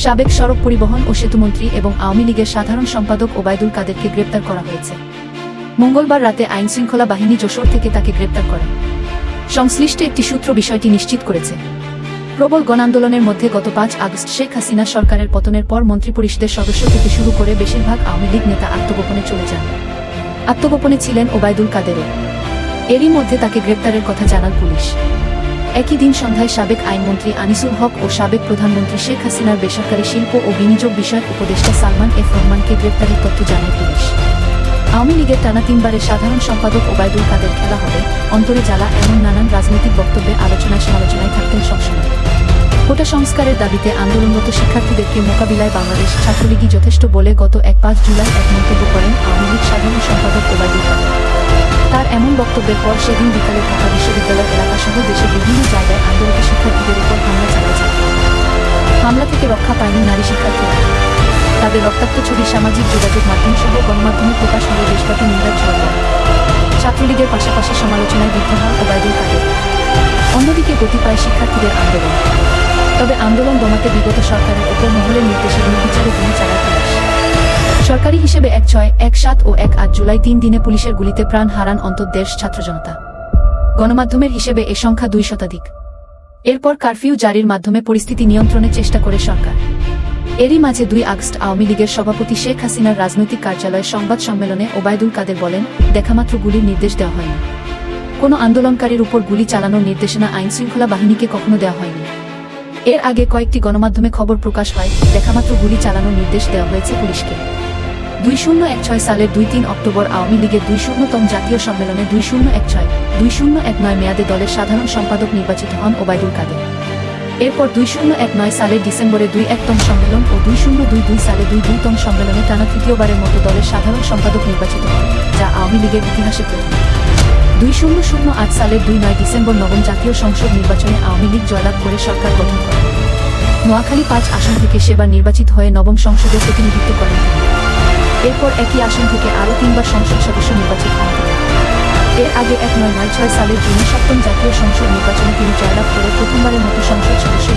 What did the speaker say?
সাবেক সড়ক পরিবহন ও সেতুমন্ত্রী এবং আওয়ামী লীগের সাধারণ সম্পাদক ওবায়দুল কাদেরকে গ্রেপ্তার করা হয়েছে। মঙ্গলবার রাতে আইনশৃঙ্খলা বাহিনী যশোর থেকে তাকে গ্রেপ্তার করে। সংশ্লিষ্ট একটি সূত্র বিষয়টি নিশ্চিত করেছে। প্রবল গণআন্দোলনের মধ্যে গত পাঁচ আগস্ট শেখ হাসিনা সরকারের পতনের পর মন্ত্রিপরিষদের সদস্য থেকে শুরু করে বেশিরভাগ আওয়ামী লীগ নেতা আত্মগোপনে চলে যান। আত্মগোপনে ছিলেন ওবায়দুল কাদেরও। এরই মধ্যে তাকে গ্রেপ্তারের কথা জানাল পুলিশ। একই দিন সন্ধ্যায় সাবেক আইনমন্ত্রী আনিসুল হক ও সাবেক প্রধানমন্ত্রী শেখ হাসিনার বেসরকারি শিল্প ও বিনিয়োগ বিষয়ক উপদেষ্টা সালমান এফ রহমানকে গ্রেপ্তারের তথ্য জানায় পুলিশ। আওয়ামী লীগের টানা তিনবারের সাধারণ সম্পাদক ওবায়দুল কাদের খেলা হবে। অন্তরে জ্বালা এমন নানান রাজনৈতিক বক্তব্যে আলোচনায় সমালোচনায় থাকতেন সবসময়। কোটা সংস্কারের দাবিতে আন্দোলনরত শিক্ষার্থীদেরকে মোকাবিলায় বাংলাদেশ ছাত্রলীগই যথেষ্ট বলে গত এক পাঁচ জুলাই এক মন্তব্য করেন আওয়ামী লীগ সাধারণ সম্পাদক ওবায়দুল কাদের। তার এমন বক্তব্যের পর সেদিন বিকালে ঢাকা বিশ্ববিদ্যালয় এলাকাসহ দেশের বিভিন্ন জায়গায় আন্দোলিত শিক্ষার্থীদের উপর হামলা চালাচ্ছে হামলা থেকে রক্ষা পায়নি নারী শিক্ষার্থীরা। তাদের রক্তাক্ত ছবি সামাজিক যোগাযোগ মাধ্যম সহ গণমাধ্যমে প্রকাশ হলে দেশব্যাপী নিন্দার ঝড়। ছাত্রলীগের পাশাপাশি সমালোচনায় বিদ্ধ হন ওবায়দুল কাদের। অন্যদিকে গতি পায় শিক্ষার্থীদের আন্দোলন। তবে আন্দোলন দমাতে বিগত সরকারের উপর মহলের নির্দেশে নির্বিচারে সরকারি হিসেবে এক ছয়, এক সাত ও এক আট জুলাই তিন দিনে পুলিশের গুলিতে প্রাণ হারান অন্তত দেশ ছাত্র জনতা। গণমাধ্যমের হিসেবে এ সংখ্যা দুই শতাধিক। এরপর কারফিউ জারির মাধ্যমে পরিস্থিতি নিয়ন্ত্রণের চেষ্টা করে সরকার। এরই মাঝে দুই আগস্ট আওয়ামী লীগের সভাপতি শেখ হাসিনার রাজনৈতিক কার্যালয়ে সংবাদ সম্মেলনে ওবায়দুল কাদের বলেন, দেখামাত্র গুলির নির্দেশ দেওয়া হয়নি। কোনো আন্দোলনকারীর উপর গুলি চালানোর নির্দেশনা আইন শৃঙ্খলা বাহিনীকে কখনো দেওয়া হয়নি। এর আগে কয়েকটি গণমাধ্যমে খবর প্রকাশ হয় দেখামাত্র গুলি চালানোর নির্দেশ দেওয়া হয়েছে পুলিশকে। দুই শূন্য এক ছয় সালের দুই তিন অক্টোবর আওয়ামী লীগের দুই শূন্যতম জাতীয় সম্মেলনে দুই শূন্য এক ছয়, দুই শূন্য এক নয় মেয়াদে দলের সাধারণ সম্পাদক নির্বাচিত হন ওবায়দুল কাদের। এরপর দুই শূন্য এক নয় সালের ডিসেম্বরে দুই একতম সম্মেলন ও দুই শূন্য দুই দুই সালে দুই দুইতম সম্মেলনে টানা তৃতীয়বারের মতো দলের সাধারণ সম্পাদক নির্বাচিত হন, যা আওয়ামী লীগের ইতিহাসে প্রথম। দুই শূন্য শূন্য আট সালের দুই নয় ডিসেম্বর নবম জাতীয় সংসদ নির্বাচনে আওয়ামী লীগ জয়লাভ করে সরকার গঠন করে। নোয়াখালী পাঁচ আসন থেকে সেবার নির্বাচিত হয়ে নবম সংসদে প্রতিনিধিত্ব করেন এরপর একই আসন থেকে আরও তিনবার সংসদ সদস্য নির্বাচিত হন এর আগে এক নয় নয় ছয় সালের জুনে সপ্তম জাতীয় সংসদ নির্বাচনে তিনি জয়লাভ করে প্রথমবারের মতো সংসদ সদস্য